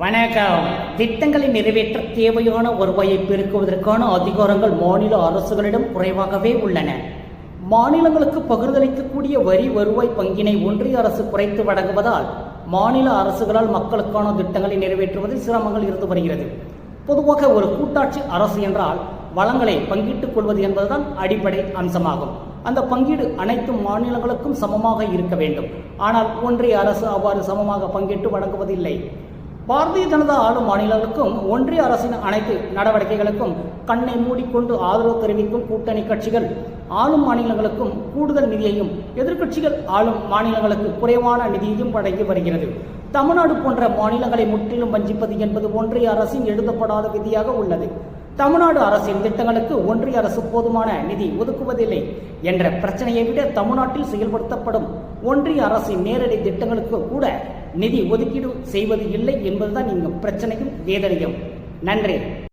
வணக்கம். திட்டங்களை நிறைவேற்ற தேவையான வருவாயை பெருக்குவதற்கான அதிகாரங்கள் மாநில அரசுகளிடம் குறைவாகவே உள்ளன. மாநிலங்களுக்கு பகிர்ந்தளிக்கக்கூடிய வரி வருவாய் பங்கினை ஒன்றிய அரசு குறைத்து வழங்குவதால் மாநில அரசுகளால் மக்களுக்கான திட்டங்களை நிறைவேற்றுவதில் சிரமங்கள் இருந்து வருகிறது. பொதுவாக ஒரு கூட்டாட்சி அரசு என்றால் வளங்களை பங்கிட்டுக் கொள்வது என்பதுதான் அடிப்படை அம்சமாகும். அந்த பங்கீடு அனைத்து மாநிலங்களுக்கும் சமமாக இருக்க வேண்டும். ஆனால் ஒன்றிய அரசு அவ்வாறு சமமாக பங்கிட்டு வழங்குவதில்லை. பாரதிய ஜனதா ஆளும் மாநிலங்களுக்கும் ஒன்றிய அரசின் அனைத்து நடவடிக்கைகளுக்கும் கண்ணை மூடிக்கொண்டு ஆதரவு தெரிவிக்கும் கூட்டணி கட்சிகள் ஆளும் மாநிலங்களுக்கும் கூடுதல் நிதியையும் எதிர்க்கட்சிகள் ஆளும் மாநிலங்களுக்கு குறைவான நிதியையும் வழங்கி வருகிறது. தமிழ்நாடு போன்ற மாநிலங்களை முற்றிலும் வஞ்சிப்பது என்பது ஒன்றிய அரசின் எழுதப்படாத விதியாக உள்ளது. தமிழ்நாடு அரசின் திட்டங்களுக்கு ஒன்றிய அரசு போதுமான நிதி ஒதுக்குவதில்லை என்ற பிரச்சனையை விட தமிழ்நாட்டில் செயல்படுத்தப்படும் ஒன்றிய அரசின் நேரடி திட்டங்களுக்கு கூட நிதி ஒதுக்கீடு செய்வது இல்லை என்பதுதான் இங்கு பிரச்சனையும் வேதனையும். நன்றி.